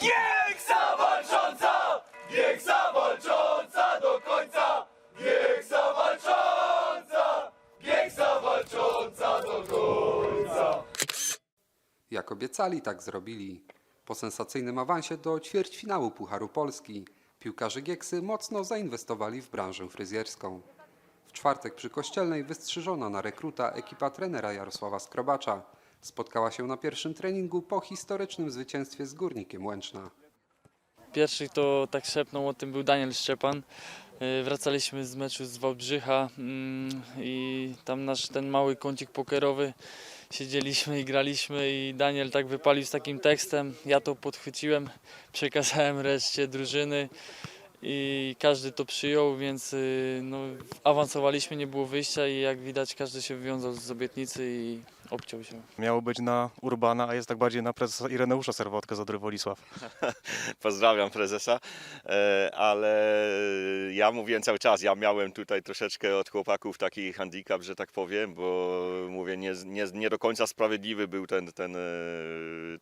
Gieksa walcząca! Gieksa walcząca do końca! Gieksa walcząca! Gieksa walcząca do końca! Jak obiecali, tak zrobili. Po sensacyjnym awansie do ćwierćfinału Pucharu Polski piłkarze Gieksy mocno zainwestowali w branżę fryzjerską. W czwartek przy Kościelnej wystrzyżona na rekruta ekipa trenera Jarosława Skrobacza spotkała się na pierwszym treningu po historycznym zwycięstwie z Górnikiem Łęczna. Pierwszy, kto tak szepnął o tym był Daniel Szczepan. Y, Wracaliśmy z meczu z Wałbrzycha mm, i tam nasz ten mały kącik pokerowy siedzieliśmy i graliśmy i Daniel tak wypalił z takim tekstem. Ja to podchwyciłem, przekazałem reszcie drużyny i każdy to przyjął, więc y, no, awansowaliśmy, nie było wyjścia i jak widać każdy się wywiązał z obietnicy i obciął się. Miało być na Urbana, a jest tak bardziej na prezesa Ireneusza Serwotkę z Odry Wolisław. Pozdrawiam prezesa, E, ale ja mówiłem cały czas, ja miałem tutaj troszeczkę od chłopaków taki handicap, że tak powiem, bo mówię, nie, nie, nie do końca sprawiedliwy był ten, ten, e,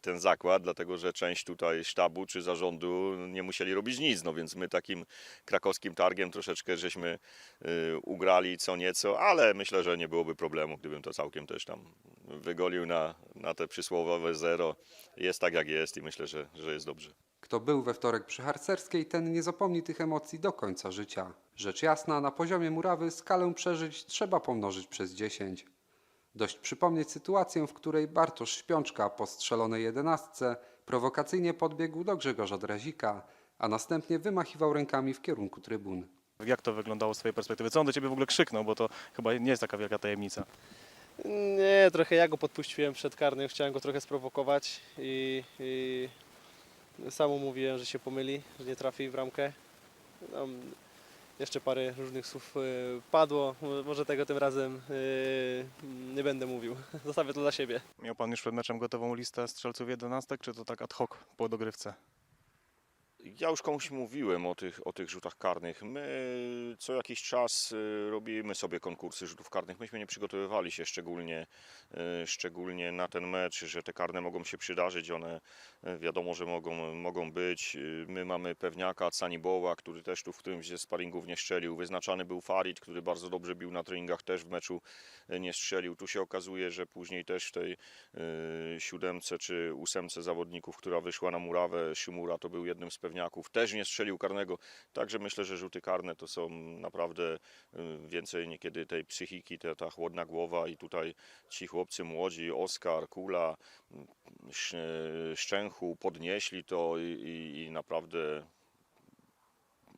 ten zakład, dlatego że część tutaj sztabu czy zarządu nie musieli robić nic, no więc my takim krakowskim targiem troszeczkę żeśmy e, ugrali co nieco, ale myślę, że nie byłoby problemu, gdybym to całkiem też tam wygolił na, na te przysłowiowe zero. Jest tak jak jest i myślę, że, że jest dobrze. Kto był we wtorek przy harcerskiej, ten nie zapomni tych emocji do końca życia. Rzecz jasna, na poziomie murawy skalę przeżyć trzeba pomnożyć przez 10. Dość przypomnieć sytuację, w której Bartosz Śpiączka po strzelonej jedenastce prowokacyjnie podbiegł do Grzegorza Drazika, a następnie wymachiwał rękami w kierunku trybun. Jak to wyglądało z twojej perspektywy? Co on do ciebie w ogóle krzyknął, bo to chyba nie jest taka wielka tajemnica. Nie, trochę ja go podpuściłem przed karnym, chciałem go trochę sprowokować i, i sam mu mówiłem, że się pomyli, że nie trafi w ramkę. Tam jeszcze parę różnych słów y, padło, Mo- może tego tym razem y, nie będę mówił, zostawię to dla siebie. Miał pan już przed meczem gotową listę strzelców jedenastek, czy to tak ad hoc po dogrywce? Ja już komuś mówiłem o tych, o tych rzutach karnych. My co jakiś czas y, robimy sobie konkursy rzutów karnych. Myśmy nie przygotowywali się szczególnie, y, szczególnie na ten mecz, że te karne mogą się przydarzyć. One y, wiadomo, że mogą, mogą być. My mamy pewniaka Caniboła, który też tu w którymś ze sparingów nie strzelił. Wyznaczany był Farid, który bardzo dobrze bił na treningach, też w meczu nie strzelił. Tu się okazuje, że później też w tej siódemce czy ósemce zawodników, która wyszła na murawę, Szymura to był jednym z pewniaków, też nie strzelił karnego. Także myślę, że rzuty karne to są naprawdę y, więcej niekiedy tej psychiki, ta, ta chłodna głowa i tutaj ci chłopcy młodzi, Oskar, Kula, mm, Sz- Szczęchu podnieśli to i, i, i naprawdę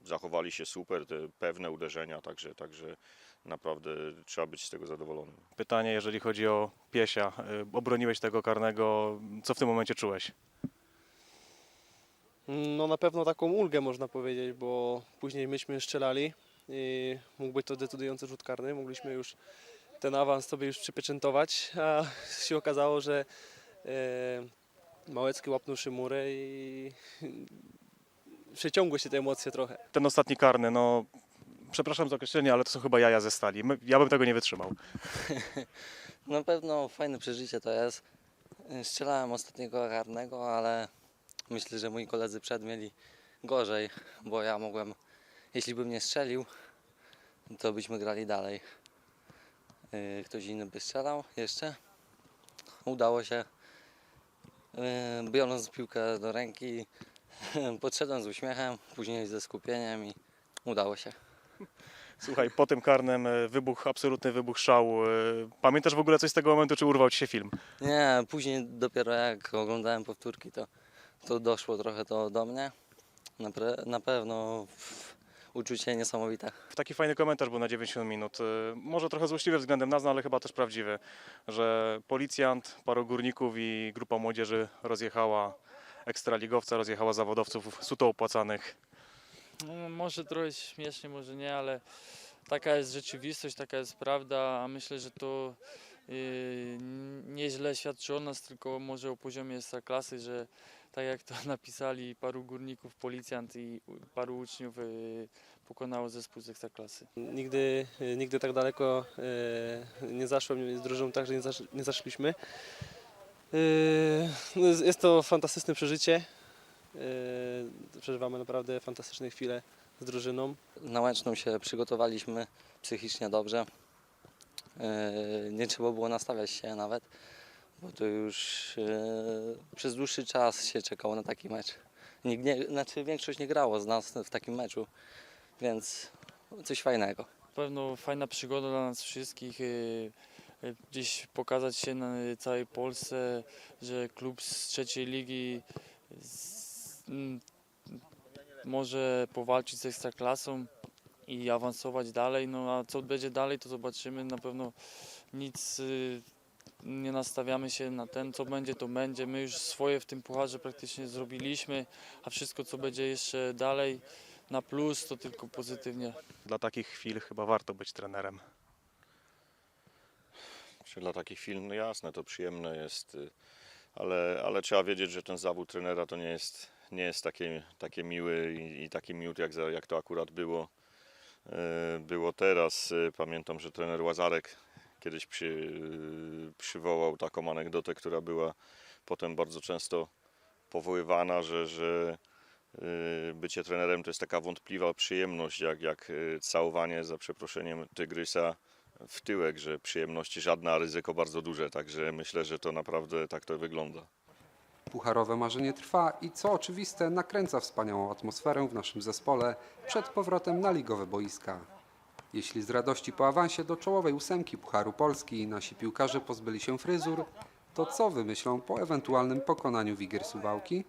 zachowali się super, te pewne uderzenia, także, także naprawdę trzeba być z tego zadowolonym. Pytanie, jeżeli chodzi o Piesia. Y, Obroniłeś tego karnego. Co w tym momencie czułeś? No na pewno taką ulgę można powiedzieć, bo później myśmy strzelali i mógł być to decydujący rzut karny, mogliśmy już ten awans sobie już przypieczętować, a się okazało, że e, Małecki łapnął Szymurę i przeciągły się te emocje trochę. Ten ostatni karny, no... Przepraszam za określenie, ale to są chyba jaja ze stali. My- Ja bym tego nie wytrzymał. Na pewno fajne przeżycie to jest. Strzelałem ostatniego karnego, ale myślę, że moi koledzy przed mieli gorzej, bo ja mogłem, jeśli bym nie strzelił, to byśmy grali dalej. Yy, Ktoś inny by strzelał jeszcze. Udało się. Yy, Biorąc piłkę do ręki, podszedłem z uśmiechem, później ze skupieniem i udało się. Słuchaj, po tym karnym y, wybuch, absolutny wybuch szału. Y, Pamiętasz w ogóle coś z tego momentu, czy urwał ci się film? Nie, później dopiero jak oglądałem powtórki, to, to doszło trochę to do mnie. Na, pre, na pewno pff, uczucie niesamowite. Taki fajny komentarz był na 90 minut. Y, Może trochę złośliwy względem nas, no ale chyba też prawdziwy, że policjant, paru górników i grupa młodzieży rozjechała ekstraligowca, rozjechała zawodowców suto opłacanych. No, może trochę śmiesznie, może nie, ale taka jest rzeczywistość, taka jest prawda, a myślę, że to yy, nieźle świadczy o nas, tylko może o poziomie klasy, że tak jak to napisali paru górników, policjant i paru uczniów yy, pokonało zespół z ekstraklasy. Nigdy, nigdy tak daleko e, nie zaszłem z drużyną, także nie, zasz, nie zaszliśmy. No jest- to fantastyczne przeżycie. Przeżywamy naprawdę fantastyczne chwile z drużyną. Na Łęczną się przygotowaliśmy psychicznie dobrze. Nie trzeba było nastawiać się nawet, bo to już yy, przez dłuższy czas się czekało na taki mecz. Nikt nie, znaczy większość nie grało z nas w takim meczu, więc coś fajnego. Na pewno fajna przygoda dla nas wszystkich. y, y, Gdzieś pokazać się na całej Polsce, że klub z trzeciej ligi z, m, może powalczyć z ekstraklasą i awansować dalej. No a co będzie dalej, to zobaczymy. Na pewno nic y, nie nastawiamy się na ten, co będzie, to będzie. My już swoje w tym pucharze praktycznie zrobiliśmy, a wszystko, co będzie jeszcze dalej na plus, to tylko pozytywnie. Dla takich chwil chyba warto być trenerem. Czy dla takich chwil, no jasne, to przyjemne jest, y, ale, ale trzeba wiedzieć, że ten zawód trenera to nie jest, nie jest takie, takie miły i, i taki miód, jak, jak to akurat było, y, było teraz. Y, Pamiętam, że trener Łazarek kiedyś przy, przywołał taką anegdotę, która była potem bardzo często powoływana, że, że y, bycie trenerem to jest taka wątpliwa przyjemność, jak, jak y, całowanie, za przeproszeniem, tygrysa w tyłek, że przyjemności żadna, a ryzyko bardzo duże. Także myślę, że to naprawdę tak to wygląda. Pucharowe marzenie trwa i co oczywiste nakręca wspaniałą atmosferę w naszym zespole przed powrotem na ligowe boiska. Jeśli z radości po awansie do czołowej ósemki Pucharu Polski nasi piłkarze pozbyli się fryzur, to co wymyślą po ewentualnym pokonaniu Wigier Suwałki?